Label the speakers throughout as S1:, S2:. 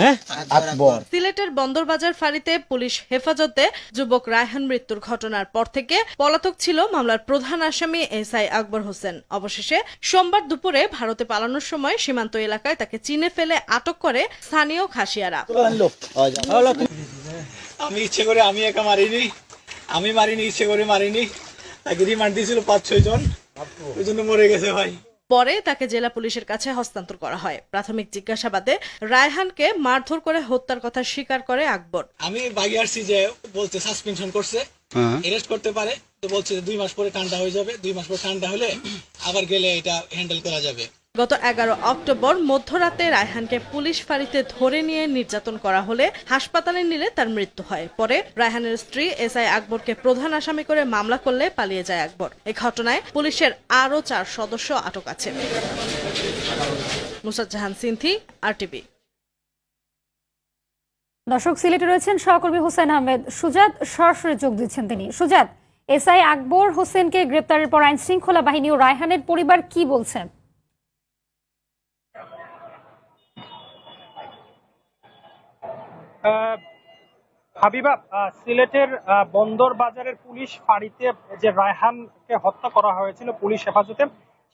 S1: হ্যাঁ?
S2: সিলেটের বন্দরবাজার ফাঁড়িতে পুলিশ হেফাজতে যুবক রায়হান মৃত্যুর ঘটনার পর থেকে পলাতক ছিল মামলার প্রধান আসামি এসআই আকবর হোসেন। অবশেষে সোমবার দুপুরে ভারতে পালানোর সময় সীমান্ত এলাকায় তাকে চিনে ফেলে আটক করে স্থানীয় খাসিয়ারা।
S3: আমি ইচ্ছে করে আমি একা মারিনি। আমি মারিনি ইচ্ছে করে মারিনি। তাকে রিমান্ড দিয়েছিল পাঁচ ছয় জন। ওই জন্য মরে গেছে ভাই।
S2: পরে তাকে জেলা পুলিশের কাছে হস্তান্তর করা হয়। প্রাথমিক জিজ্ঞাসাবাদে রায়হানকে মারধর করে হত্যার কথা স্বীকার করে আকবর।
S3: আমি বাগি আসছি যে বলছে সাসপেনশন করছে এরেস্ট করতে পারে। তো বলছে যে দুই মাস পরে ঠান্ডা হয়ে যাবে দুই মাস পরে ঠান্ডা হলে আবার গেলে এটা হ্যান্ডেল করা যাবে।
S2: গত এগারো অক্টোবর মধ্যরাতে রায়হানকে পুলিশ ফাঁড়িতে ধরে নিয়ে নির্যাতন করা হলে হাসপাতালে নিলে তার মৃত্যু হয়। পরে রায়হানের স্ত্রী এসআই আকবরকে প্রধান আসামি করে মামলা করলে পালিয়ে যায় আকবর। এই ঘটনায় পুলিশের আরও চার সদস্য আটক আছে। মুসাদ জাহান সিনথি আরটিভি।
S4: দর্শক, সিলেটে রয়েছেন সহকর্মী হোসেন আহমেদ। সুজাত সরাসরি যোগ দিচ্ছেন তিনি। সুজাত এসআই আকবর হোসেনকে গ্রেপ্তারের পর আইন শৃঙ্খলা বাহিনী ও রায়হানের পরিবার কি বলছেন?
S5: হাবিবা সিলেটের বন্দর বাজারের পুলিশ ফাঁড়িতে যে রায়হানকে হত্যা করা হয়েছিল পুলিশ হেফাজতে,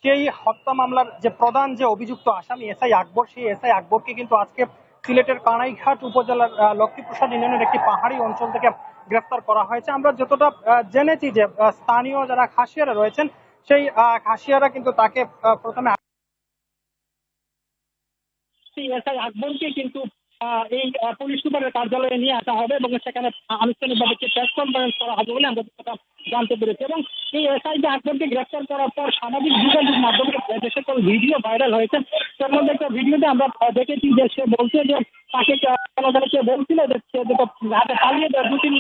S5: সেই হত্যা মামলার যে প্রধান যে অভিযুক্ত আসামি আকবর, সেই আকবরকে কিন্তু আজকে সিলেটের কানাইঘাট উপজেলার লক্ষ্মীপ্রসাদ ইউনিয়নের একটি পাহাড়ি অঞ্চল থেকে গ্রেফতার করা হয়েছে। আমরা যতটা জেনেছি যে স্থানীয় যারা খাসিয়ারা রয়েছেন, সেই খাসিয়ারা কিন্তু তাকে প্রথমে এসআই আকবরকে কিন্তু এই পুলিশ সুপারের কার্যালয়ে নিয়ে আসা হবে এবং সেখানে আনুষ্ঠানিকভাবে একটি প্রেস কনফারেন্স করা হবে বলে আমরা কথা জানতে পেরেছি এবং এই এসআই যে আকবরকে গ্রেফতার করার পর সামাজিক যোগাযোগ মাধ্যমে যে সকল ভিডিও ভাইরাল হয়েছে, তার মধ্যে একটা ভিডিওতে আমরা দেখেছি যে সে বলছে যে তাকে বলছিল যে সে হাতে পালিয়ে দেয় দু তিন